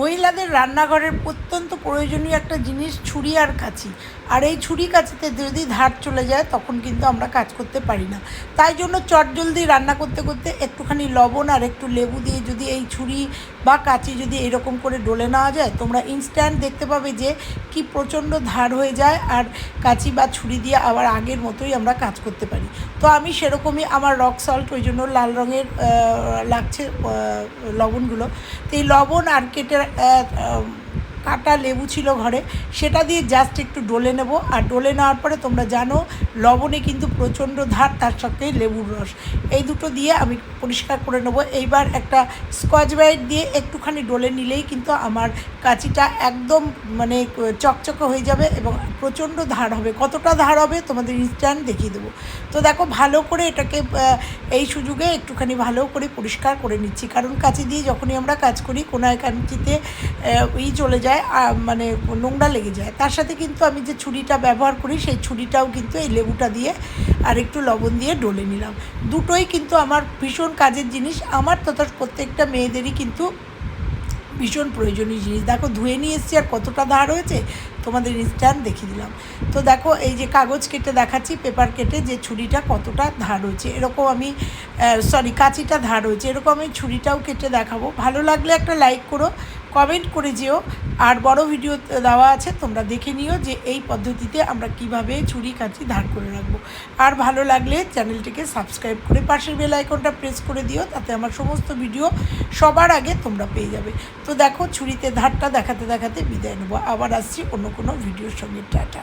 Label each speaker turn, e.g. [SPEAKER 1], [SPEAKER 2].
[SPEAKER 1] মহিলাদের রান্নাঘরের অত্যন্ত প্রয়োজনীয় একটা জিনিস ছুরি আর কাঁচি। আর এই ছুরি কাঁচিতে যদি ধার চলে যায়, তখন কিন্তু আমরা কাজ করতে পারি না। তাই জন্য চটজলদি রান্না করতে করতে একটুখানি লবণ আর একটু লেবু দিয়ে যদি এই ছুরি বা কাঁচি যদি এরকম করে ডলে নেওয়া যায়, তোমরা ইনস্ট্যান্ট দেখতে পাবে যে কি প্রচণ্ড ধার হয়ে যায় আর কাঁচি বা ছুরি দিয়ে আবার আগের মতোই আমরা কাজ করতে পারি। তো আমি সেরকমই আমার রক সল্ট ওই জন্য লাল রঙের লাগছে লবণগুলো। তো এই লবণ আর কেটে at um, কাটা লেবু ছিল ঘরে, সেটা দিয়ে জাস্ট একটু ডলে নেব। আর ডলে নেওয়ার পরে তোমরা জানো, লবণে কিন্তু প্রচণ্ড ধার, তার সাথে লেবুর রস। এই দুটো দিয়ে আমি পরিষ্কার করে নেব। এইবার একটা স্কচ ব্রাইট দিয়ে একটুখানি ডলে নিলেই কিন্তু আমার কাঁচিটা একদম মানে চকচকে হয়ে যাবে এবং প্রচণ্ড ধার হবে। কতটা ধার হবে তোমাদের ইনস্ট্যান্ট দেখিয়ে দেবো। তো দেখো, ভালো করে এটাকে এই সুযোগে একটুখানি ভালো করে পরিষ্কার করে নিচ্ছি। কারণ কাঁচি দিয়ে যখনই আমরা কাজ করি, কোনায় কাঁচিতে ই চলে যায়। আহ, মানে নোংরা লেগে যায়। তার সাথে কিন্তু আমি যে ছুরিটা ব্যবহার করি সেই ছুরিটাও কিন্তু এই লেবুটা দিয়ে আর একটু লবণ দিয়ে ডলে নিলাম। দুটোই কিন্তু আমার ভীষণ কাজের জিনিস। আমার তথা প্রত্যেকটা মেয়েদেরই কিন্তু ভীষণ প্রয়োজনীয় জিনিস। দেখো ধুয়ে নিয়ে এসেছি আর কতটা ধার হয়েছে তোমাদের ইনস্ট্যান্ট দেখিয়ে দিলাম। তো দেখো এই যে কাগজ কেটে দেখাচ্ছি পেপার কেটে যে ছুরিটা কতটা ধার হয়েছে। এরকম আমি সরি কাঁচিটা ধার হয়েছে। এরকম আমি ছুরিটাও কেটে দেখাবো। ভালো লাগলে একটা লাইক করো। কমেন্ট করে যেও। আর বড় ভিডিও দেওয়া আছে, তোমরা দেখে নিও যে এই পদ্ধতিতে আমরা কীভাবে ছুরি কাঁচি ধার করে রাখব। আর ভালো লাগলে চ্যানেলটিকে সাবস্ক্রাইব করে পাশের বেল আইকনটা প্রেস করে দিও, তাতে আমার সমস্ত ভিডিও সবার আগে তোমরা পেয়ে যাবে। তো দেখো, ছুরিতে ধারটা দেখাতে দেখাতে বিদায় নেব। আবার আসছি অন্য কোনো ভিডিওর সঙ্গে। টাটা।